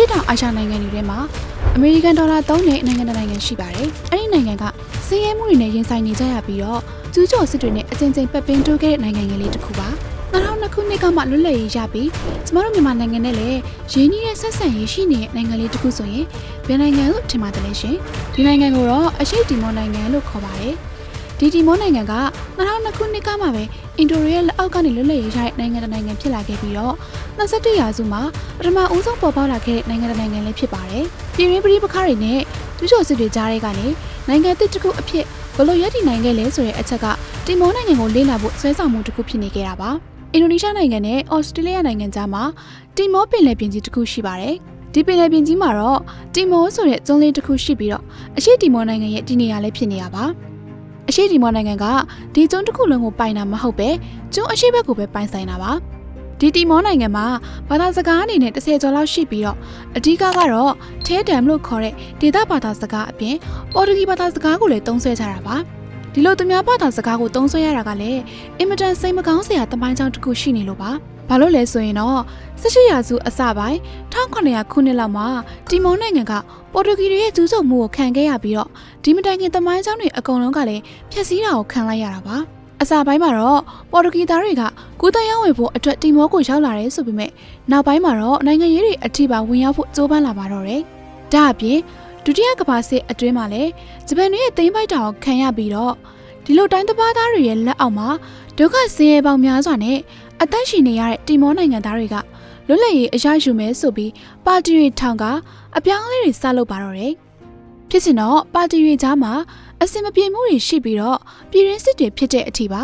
ရှိတောင်အာရှနိုင်ငံတွေထဲမှာအမေရိကန်ဒေါ်လာ3နဲ့နိုင်ငံတစ်နိုင်ငံရှိပါတယ်။အဲ့ဒီနိုင်ငံကစည်ရဲမှုတွေနဲ့ရင်ဆိုင်နေကြရပြီးတော့ကျူးကျော်စစ်တွေနဲ့အကြိမ်ကြိမ်ပတ်ပင်းတိုးခဲ့တဲ့နိုင်ငံငယ်လေးတစ်ခုပါ။2002ခုနှစ်ကမှလွတ်လပ်ရေးရပြီးကျမတို့မြန်မာနိုင်ငံနဲ့လည်းရင်းနှီးတဲ့ဆက်ဆံရေးရှိနေတဲ့နိုင်ငံလေးတစ်ခုဆိုရင်ဘယ်နိုင်ငံလို့ထင်ပါတယ်လဲရှင်။ဒီနိုင်ငံကိုတော့အရှိတီမောနိုင်ငံလို့ခေါ်ပါတယ်။ ဒီတီမောနိုင်ငံက2002ခုနှစ်ကမှပဲအင်ဒိုရီရဲ့လက်အောက်ကနေလွတ်လပ်ရေးရတဲ့နိုင်ငံတစ်နိုင်ငံဖြစ်လာခဲ့ပြီးတော့21ရာစုမှာပထမဦးဆုံးပေါ်ပေါက်လာခဲ့တဲ့နိုင်ငံတစ်နိုင်ငံလည်းဖြစ်ပါတယ်။ပြည်ရင်းပြည်ပခါတွေနဲ့ကျူးကျော်စစ်တွေကြားတဲ့ကနေနိုင်ငံတစ်တစ်ခုအဖြစ်ဘလို့ရည်တည်နိုင်ခဲ့လဲဆိုတဲ့အချက်ကတီမောနိုင်ငံကိုလေ့လာဖို့ဆွဲဆောင်မှုတစ်ခုဖြစ်နေခဲ့တာပါ။အင်ဒိုနီးရှားနိုင်ငံနဲ့အော်စတြေးလျနိုင်ငံကြားမှာတီမောပင်လယ်ပြင်ကြီးတစ်ခုရှိပါတယ်။ဒီပင်လယ်ပြင်ကြီးမှာတော့တီမောဆိုတဲ့ကျွန်းလေးတစ်ခုရှိပြီးတော့အရှိတီမောနိုင်ငံရဲ့တည်နေရာလည်းဖြစ်နေတာပါ။ အရှိတီမောနိုင်ငံကဒီကျွန်းတစ်ခုလုံးကိုပိုင်တာမဟုတ်ပဲကျွန်းအရှိဘက်ကိုပဲပိုင်ဆိုင်တာပါ။ဒီတီမောနိုင်ငံမှာဘာသာစကားအနေနဲ့30ကျော်လောက်ရှိပြီးတော့အဓိကကတော့ထဲတမ်လို့ခေါ်တဲ့ဒေသဘာသာစကားအပြင်ပေါ်တူဂီဘာသာစကားကိုလည်းသုံးစွဲကြတာပါ ဒီလိုသူများဘာသာစကားကိုသုံးစွဲရတာကလည်းအင်မတန်စိတ်မကောင်းစရာတမိုင်းကြောင်းတစ်ခုရှိနေလို့ပါဘာလို့လဲဆိုရင်တော့18ရာစုအစပိုင်း1900ခုနှစ်လောက်မှာတီမောနိုင်ငံကပေါ်တူဂီတွေရဲ့ကျူးကျော်မှုကိုခံခဲ့ရပြီးတော့ဒီမတိုင်ခင်တမိုင်းကြောင်းတွေအကုန်လုံးကလည်းဖျက်ဆီးတာကိုခံလိုက်ရတာပါအစာပိုင်းမှာတော့ပေါ်တူဂီသားတွေကကုသရောင်းဝယ်ဖို့အတွက်တီမောကိုရောက်လာတယ်ဆိုပေမဲ့နောက်ပိုင်းမှာတော့နိုင်ငံရေးတွေအထိပါဝင်ရောက်ဖို့ကြိုးပမ်းလာပါတော့တယ်။ဒါအပြင် ဒုတိယကမ္ဘာစစ်အတွင်းမှာလည်းဂျပန်တွေရဲ့သိမ်းပိုက်တာကိုခံရပြီးတော့ဒီလိုတိုင်းတစ်ပါးသားတွေရဲ့လက်အောက်မှာဒုက္ခဆင်းရဲပေါင်းများစွာနဲ့အသက်ရှင်နေရတဲ့တီမောနိုင်ငံသားတွေကလွတ်လပ်ရေးအရယူမယ်ဆိုပြီးပါတီတွေထောင်ကအပြောင်းအလဲတွေစလုပ်ပါတော့တယ်။ဖြစ်စင်တော့ပါတီတွေကြားမှာအစင်မပြေမှုတွေရှိပြီးတော့ပြည်ရင်းစစ်တွေဖြစ်တဲ့အထိပါ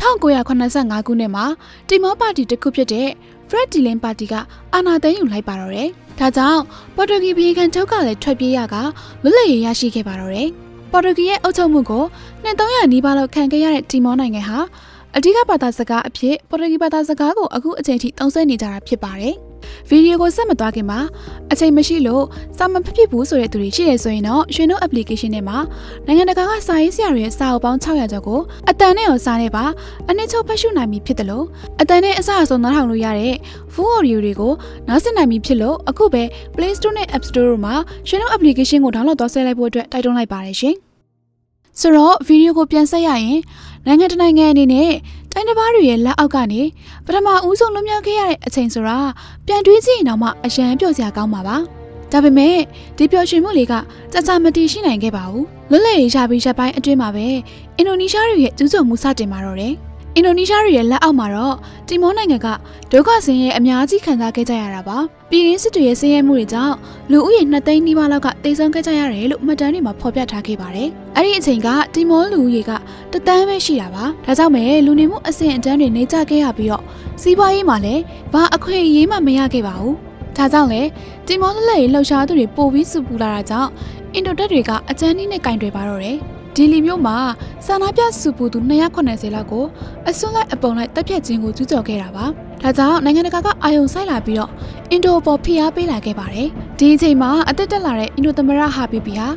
1985ခုနှစ်မှာတီမောပါတီတစ်ခုဖြစ်တဲ့ Fred Dillon ပါတီကအာဏာသိမ်းယူလိုက်ပါတော့တယ်။ ဒါကြောင့်ပေါ်တူဂီပြည်ခံချုပ်ကလည်းထွက်ပြေးရကလွတ်လပ်ရေးရရှိခဲ့ပါတော့တယ်။ပေါ်တူဂီရဲ့အုပ်ချုပ်မှုကိုနှစ်300နီးပါးလောက်ခံခဲ့ရတဲ့တီမောနိုင်ငံဟာအဓိကဘာသာစကားအဖြစ်ပေါ်တူဂီဘာသာစကားကိုအခုအချိန်ထိသုံးစွဲနေကြတာဖြစ်ပါတယ်။ ဗီဒီယိုကိုဆက်မသွားခင်မှာအချိန်မရှိလို့စာမဖြစ်ဖြစ်ဘူးဆိုတဲ့သူတွေရှိတယ်ဆိုရင်တော့ရွှေနှုတ် application ထဲမှာနိုင်ငံတကာကစာရေးဆရာတွေရဲ့စာအုပ်ပေါင်း600ကျော်ကိုအတန်နဲ့ရောစာနဲ့ပါအနည်းချုပ်ဖတ်ရှုနိုင်ပြီဖြစ်တယ်လို့အတန်နဲ့အစအဆုံးနားထောင်လို့ရတဲ့ full audio တွေကိုနားဆင်နိုင်ပြီဖြစ်လို့အခုပဲ Play Store နဲ့ App Store တို့မှာရွှေနှုတ် application ကို download သွားဆဲလိုက်ဖို့အတွက်တိုက်တွန်းလိုက်ပါတယ်ရှင်ဆိုတော့ဗီဒီယိုကိုပြန်ဆက်ရရင်နိုင်ငံတနိုင်ငံအနေနဲ့တိုင်းတစ်ပါးတွေရဲ့လက်အောက်ကနေပထမဦးဆုံးလွတ်မြောက်ခဲ့ရတဲ့အချိန်ဆိုတာပြန်တွေးကြည့်ရင်တော့မှအရန်ပျော်စရာကောင်းပါပါဒါပေမဲ့ဒီပျော်ရွှင်မှုလေးကကြကြမတည်ရှိနိုင်ခဲ့ပါဘူးလွတ်လပ်ရေးရပြီးရက်ပိုင်းအတွင်းမှာပဲအင်ဒိုနီးရှားတွေရဲ့ကျူးကျော်မှုစတင်มาတော့တယ် အင်ဒိုနီးရှားတွေရဲ့လက်အောက်မှာတော့တီမောနိုင်ငံကဒုက္ခဆင်းရဲအများကြီးခံစားခဲ့ကြရတာပါပြည်ရင်းစစ်တွေရဲ့ဆင်းရဲမှုတွေကြောင့်လူဦးရေ2သိန်းနီးပါးလောက်ကတိတ်ဆုံးခဲ့ကြရတယ်လို့မှတ်တမ်းတွေမှာဖော်ပြထားခဲ့ပါတယ်အဲ့ဒီအချိန်ကတီမောလူဦးရေကတသန်းပဲရှိတာပါဒါကြောင့်ပဲလူနေမှုအဆင့်အတန်းတွေနေကြခဲ့ရပြီးတော့စီးပွားရေးမှာလည်းဘာအခွင့်အရေးမှမရခဲ့ပါဘူးဒါကြောင့်လေတီမောလက်လက်ရေးလှုပ်ရှားသူတွေပိုပြီးစုပူလာတာကြောင့်အင်ဒိုတက်တွေကအကြမ်းနည်းနဲ့ကင်တွေပါတော့တယ် ဒီလီမျိုးမှာဆန္ဒပြစုပူသူ280လောက်ကိုအစွန်းလိုက်အပုံလိုက်တပ်ဖြတ်ခြင်းကိုကျူးကျော်ခဲ့တာပါ။ဒါကြောင့်နိုင်ငံတကာကအာယုံဆိုင်လာပြီးတော့အင်ဒိုပေါ်ဖိအားပေးလာခဲ့ပါတယ်။ဒီအချိန်မှာအသက်တက်လာတဲ့အင်ဒိုသမရဟာဘီဘီဟာ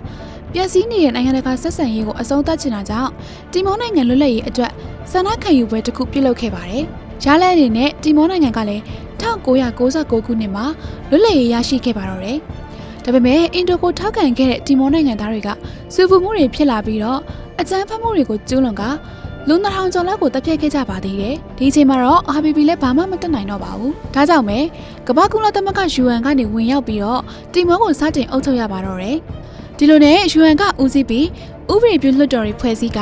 ပျက်စီးနေတဲ့နိုင်ငံတကာဆက်ဆံရေးကိုအဆုံးသတ်ချင်တာကြောင့်တီမောနိုင်ငံလွတ်လပ်ရေးအတွက်ဆန္ဒခံယူပွဲတစ်ခုပြုလုပ်ခဲ့ပါတယ်။ရလဒ်အနေနဲ့တီမောနိုင်ငံကလည်း1996ခုနှစ်မှာလွတ်လပ်ရေးရရှိခဲ့ပါတော့တယ်။ ဒါပေမဲ့အင်ဒိုကိုထောက်ခံခဲ့တဲ့တီမောနိုင်ငံသားတွေကစူပူမှုတွေဖြစ်လာပြီးတော့အကြမ်းဖက်မှုတွေကိုကျူးလွန်ကလူနှစ်ထောင်ကျော်လောက်ကိုတပ်ဖြတ်ခဲ့ကြပါသေးတယ်။ဒီအချိန်မှာတော့ RBB လည်းဘာမှမတက်နိုင်တော့ပါဘူး။ဒါကြောင့်ပဲကမ္ဘာကုလသမဂ္ဂ UN ကနေဝင်ရောက်ပြီးတော့တီမောကိုစတင်အုပ်ချုပ်ရပါတော့တယ်။ဒီလိုနဲ့ UN ကဦးစီးပြီးဥပဒေပြုလွှတ်တော်တွေဖွဲ့စည်းက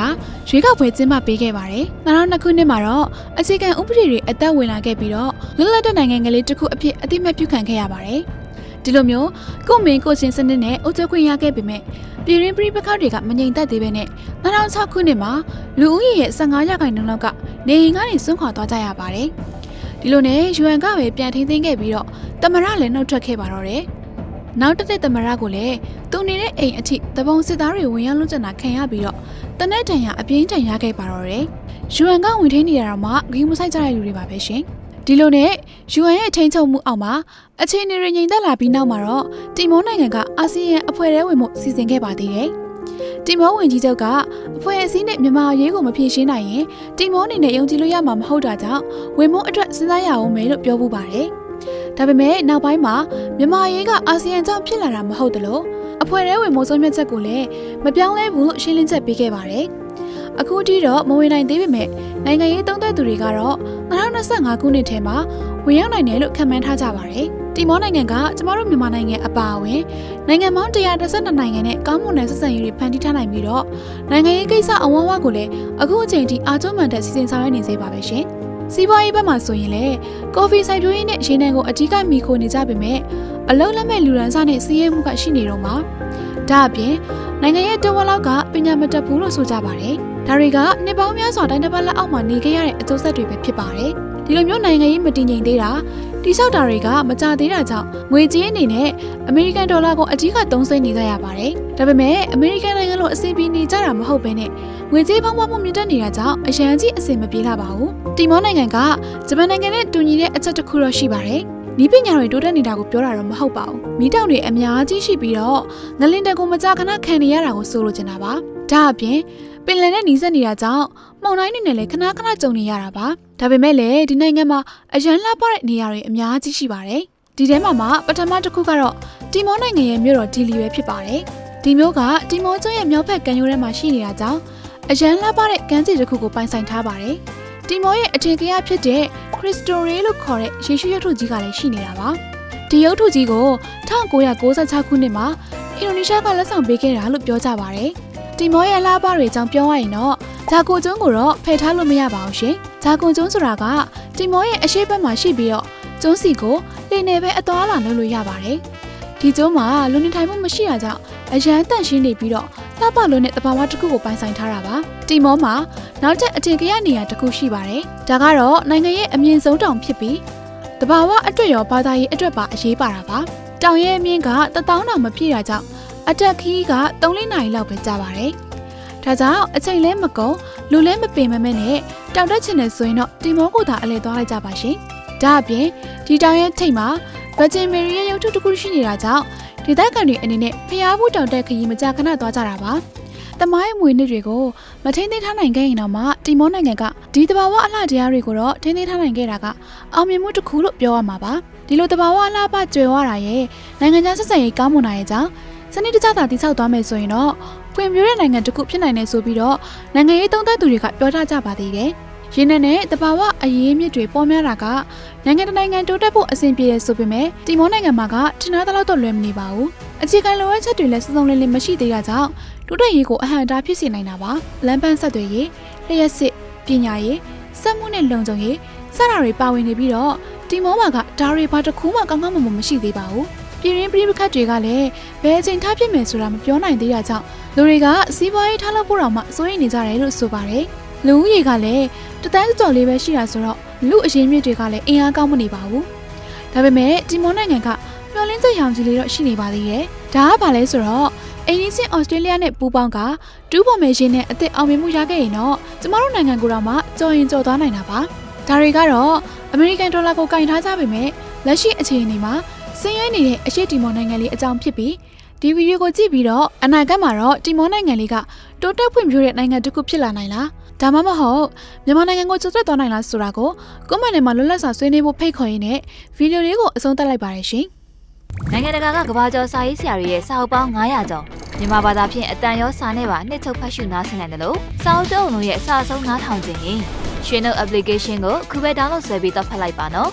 ရွေးကောက်ပွဲကျင်းပပေးခဲ့ပါတယ်။2002ခုနှစ်မှာတော့အခြေခံဥပဒေတွေအသက်ဝင်လာခဲ့ပြီးတော့လွတ်လပ်တဲ့နိုင်ငံကလေးတစ်ခုအဖြစ်အသိမှတ်ပြုခံခဲ့ရပါတယ်။ ဒီလိုမျိုးကိုမင်းကိုချင်းစနစ်နဲ့အုပ်ချုပ်ခွင့်ရခဲ့ပေမဲ့ပြည်ရင်းပြည်ပခါတွေကမငြိမ်သက်သေးပဲနဲ့2006ခုနှစ်မှာလူဦးရေရဲ့15ရာခိုင်နှုန်းလောက်ကနေအိမ်ကနေစွန့်ခွာသွားကြရပါတယ်။ဒီလိုနဲ့ယူအန်ကပဲပြန်ထိန်းသိမ်းခဲ့ပြီးတော့တမရလည်းနှုတ်ထွက်ခဲ့ပါတော့တယ်။နောက်တစ်သက်တမရကိုလည်းသူနေတဲ့အိမ်အထိတပုံစစ်သားတွေဝင်ရောက်လွတ်ကျန်တာခံရပြီးတော့တနက်တန်ရအပြင်းထန်ရခဲ့ပါတော့တယ်။ယူအန်ကဝင်ထိန်းနေရတော့မှဂိမ်းမဆိုင်ကြတဲ့လူတွေပါပဲရှင်။ ဒီလိုနဲ့ UN ရဲ့ထိန်းချုပ်မှုအောက်မှာအခြေအနေတွေငြိမ်သက်လာပြီးနောက်မှာတော့တီမောနိုင်ငံကအာဆီယံအဖွဲ့ထဲဝင်မှုစီစဉ်ခဲ့ပါသေးတယ်။တီမောဝင်ကြီးချုပ်ကအဖွဲ့အစည်းနဲ့မြန်မာရေးကိုမဖြေရှင်းနိုင်ရင်တီမောအနေနဲ့ယုံကြည်လို့ရမှာမဟုတ်တာကြောင့်ဝင်မှုအတွက်စဉ်းစားရအောင်မယ်လို့ပြောပူပါတယ်။ဒါဒါပေမဲ့နောက်ပိုင်းမှာမြန်မာရေးကအာဆီယံကြောင့်ဖြစ်လာတာမဟုတ်တလို့အဖွဲ့ထဲဝင်မိုးစုံမြတ်ချက်ကိုလည်းမပြောင်းလဲဘူးလို့ရှင်းလင်းချက်ပေးခဲ့ပါတယ်။အခုထိတော့မဝင်နိုင်သေးပေမဲ့နိုင်ငံရေးသုံးသပ်သူတွေကတော့ 2025ခုနှစ်ထဲမှာဝင်ရောက်နိုင်တယ်လို့ခန့်မှန်းထားကြပါတယ်။တီမောနိုင်ငံကကျမတို့မြန်မာနိုင်ငံအပါအဝင်နိုင်ငံပေါင်း132နိုင်ငံနဲ့ကောင်းမွန်တဲ့ဆက်ဆံရေးတွေဖန်တီးထားနိုင်ပြီးတော့နိုင်ငံရေးကိစ္စအဝန်းအဝကိုလည်းအခုအချိန်ထိအာကျုံမှန်တဲ့စီစဉ်ဆောင်ရွက်နေသေးပါပဲရှင်။စီးပွားရေးဘက်မှာဆိုရင်လည်းကော်ဖီစိုက်ပျိုးရေးနဲ့ရေနံကိုအဓိကမိခိုနေကြပေမဲ့အလုံးလက်မဲ့လူရန်စားနဲ့စီးရဲမှုကရှိနေတော့မှာဒါအပြင်နိုင်ငံရဲ့တဝက်လောက်ကပညာမတတ်ဘူးလို့ဆိုကြပါတယ် ဒါတွေကနှစ်ပေါင်းများစွာတိုင်းတစ်ပတ်လက်အောက်မှာနေခဲ့ရတဲ့အကျိုးဆက်တွေပဲဖြစ်ပါတယ်ဒီလိုမျိုးနိုင်ငံရေးမတည်ငြိမ်သေးတာတိဆောက်တာတွေကမကြသေးတာကြောင့်ငွေကြေးအနေနဲ့အမေရိကန်ဒေါ်လာကိုအဓိကသုံးစွဲနေကြရပါတယ်ဒါပေမဲ့အမေရိကန်နိုင်ငံလိုအဆင်ပြေနေကြတာမဟုတ်ဘဲနဲ့ငွေကြေးဖောင်းပွားမှုမြင့်တက်နေတာကြောင့်အရန်ကြီးအဆင်မပြေလာပါဘူးတီမောနိုင်ငံကဂျပန်နိုင်ငံနဲ့တူညီတဲ့အချက်တစ်ခုတော့ရှိပါတယ်နီးပညာတွေတိုးတက်နေတာကိုပြောတာတော့မဟုတ်ပါဘူး။မိတောင်တွေအများကြီးရှိပြီးတော့ငလင်တက်ကိုမကြာခဏခံနေရတာကိုဆိုလိုချင်တာပါ။ဒါအပြင် ပင်လယ်နဲ့နီးစပ်နေတာကြောင့်မုန်တိုင်းတွေနဲ့လည်းခဏခဏကြုံနေရတာပါ။ဒါပေမဲ့လည်းဒီနိုင်ငံမှာအရန်လှပတဲ့နေရာတွေအများကြီးရှိပါတယ်။ဒီထဲမှာမှပထမတစ်ခုကတော့တီမောနိုင်ငံရဲ့မြို့တော်ဒီလီပဲဖြစ်ပါတယ်။ဒီမြို့ကတီမောကျွန်းရဲ့မြောက်ဘက်ကမ်းရိုးထဲမှာရှိနေတာကြောင့်အရန်လှပတဲ့ကမ်းခြေတစ်ခုကိုပိုင်ဆိုင်ထားပါတယ်။တီမောရဲ့အထင်ကရဖြစ်တဲ့ခရစ်စတိုရေလို့ခေါ်တဲ့ယေရှုရုပ်ထုကြီးကလည်းရှိနေတာပါ။ဒီရုပ်ထုကြီးကို1996ခုနှစ်မှာအင်ဒိုနီးရှားကလက်ဆောင်ပေးခဲ့တာလို့ပြောကြပါတယ်။ တီမောရဲ့လှပတွေအကြောင်းပြောရရင်တော့ဂျာကိုကျွန်းကိုတော့ဖယ်ထားလို့မရပါဘူးရှင်။ဂျာကိုကျွန်းဆိုတာကတီမောရဲ့အရှိတ်ဘက်မှာရှိပြီးတော့ကျွန်းစီကိုလေနယ်ပဲအသွားလာလုပ်လို့ရပါတယ်။ဒီကျွန်းမှာလူနေထိုင်မှုမရှိတာကြောင့်အရန်တန့်ရှင်းနေပြီးတော့လှပလို့နဲ့တဘာဝတစ်ခုကိုပိုင်ဆိုင်ထားတာပါ။တီမောမှာနောက်ထပ်အထင်ကရနေရာတစ်ခုရှိပါတယ်။ဒါကတော့နိုင်ငံရဲ့အမြင့်ဆုံးတောင်ဖြစ်ပြီးတဘာဝအတွက်ရောဘာသာရေးအတွက်ပါအရေးပါတာပါ။တောင်ရဲ့အမြင့်ကတထောင်တောင်မပြည့်တာကြောင့် အတက်ခီးက3-4နာရီလောက်ပဲကြာပါတယ်။ဒါကြောင့်အချိန်လဲမကုန်လူလဲမပင်မမဲ့နဲ့တောင်တက်ချင်တယ်ဆိုရင်တော့တီမောကိုသာအလဲသွားလိုက်ကြပါရှင်။ဒါအပြင်ဒီတောင်ရဲ့ထိပ်မှာဗဂျင်မေရီရဲ့ရုပ်ထုတစ်ခုရှိနေတာကြောင့်ဒေသခံတွေအနေနဲ့ဖျားဖို့တောင်တက်ခရီးမကြာခဏသွားကြတာပါ။တမိုင်းမွေနှစ်တွေကိုမထိန်းသိမ်းထားနိုင်ခဲ့ရင်တော့မှတီမောနိုင်ငံကဒီတဘာဝအလှတရားတွေကိုတော့ထိန်းသိမ်းထားနိုင်ခဲ့တာကအောင်မြင်မှုတစ်ခုလို့ပြောရမှာပါဒီလိုတဘာဝအလှပကျွယ်ဝတာရဲ့နိုင်ငံခြားဆက်ဆံရေးကောင်းမွန်တာရဲ့ကြောင့် စနစ်တကျသာတည်ဆောက်သွားမယ်ဆိုရင်တော့ဖွံ့ဖြိုးတဲ့နိုင်ငံတစ်ခုဖြစ်နိုင်တယ်ဆိုပြီးတော့နိုင်ငံရေးသုံးသပ်သူတွေကပြောထားကြပါသေးတယ်ရင်းနဲ့နဲ့တဘာဝအရေးမြစ်တွေပေါ်များတာကနိုင်ငံတနိုင်ငံတိုးတက်ဖို့အဆင်ပြေတယ်ဆိုပေမဲ့တီမောနိုင်ငံမှာကထင်သားသလောက်တော့လွယ်မနေပါဘူးအခြေခံလိုအပ်ချက်တွေလည်းစုံစုံလင်လင်မရှိသေးတာကြောင့်တိုးတက်ရေးကိုအဟန့်အတားဖြစ်စေနိုင်တာပါလမ်းပန်းဆက်တွေရေးလျှက်စစ်ပညာရေးစက်မှုနဲ့လုံခြုံရေးစတာတွေပါဝင်နေပြီးတော့တီမောမှာကဒါတွေဘာတစ်ခုမှကောင်းကောင်းမွန်မွန်မရှိသေးပါဘူး ပြည်ရင်းပြည်ပခတ်တွေကလည်းဘယ်အချိန်ထားဖြစ်မယ်ဆိုတာမပြောနိုင်သေးတာကြောင့်လူတွေကစီးပွားရေးထားလို့ဖို့တော့မှစိုးရိမ်နေကြတယ်လို့ဆိုပါတယ်လူဦးရေကလည်းတသန်းကျော်လေးပဲရှိတာဆိုတော့လူအရင်မြစ်တွေကလည်းအင်အားကောင်းမနေပါဘူးဒါပေမဲ့တီမောနိုင်ငံကမျောလင်းချက်ရောင်ကြီးလေးတော့ရှိနေပါသေးတယ်ဒါကဘာလဲဆိုတော့အိန္ဒိချင်းဩစတြေးလျနဲ့ပူးပေါင်းကတူးပေါ်မယ်ရှင်နဲ့အသက်အောင်မြင်မှုရခဲ့ရင်တော့ကျမတို့နိုင်ငံကိုတော့မှကြော်ရင်ကြော်သွားနိုင်တာပါဒါတွေကတော့အမေရိကန်ဒေါ်လာကိုကင်ထားကြပေမဲ့လက်ရှိအခြေအနေမှာ ဆင်းရဲနေတဲ့အရှိတီမောနိုင်ငံလေးအကြောင်းဖြစ်ပြီးဒီဗီဒီယိုကိုကြည့်ပြီးတော့အနာဂတ်မှာတော့တီမောနိုင်ငံလေးကတိုးတက်ဖွံ့ဖြိုးတဲ့နိုင်ငံတစ်ခုဖြစ်လာနိုင်လားဒါမှမဟုတ်မြန်မာနိုင်ငံကိုကျွတ်သက်သွားနိုင်လားဆိုတာကိုကွန်မန့်ထဲမှာလွတ်လပ်စွာဆွေးနွေးဖို့ဖိတ်ခေါ်ရင်းနဲ့ဗီဒီယိုလေးကိုအဆုံးသတ်လိုက်ပါရရှင်နိုင်ငံတကာကကဘာကျော်စာရေးဆရာတွေရဲ့စာအုပ်ပေါင်း900ကျော်မြန်မာဘာသာဖြင့်အတန်ရောစာနဲ့ပါနှစ်ချုပ်ဖတ်ရှုနားဆင်နိုင်တယ်လို့စာအုပ်တုံးလုံးရဲ့အစအဆုံးနားထောင်ခြင်းရင်ရွှေနှုတ် application ကိုခုပဲ download ဆွဲပြီးတော့ဖတ်လိုက်ပါနော်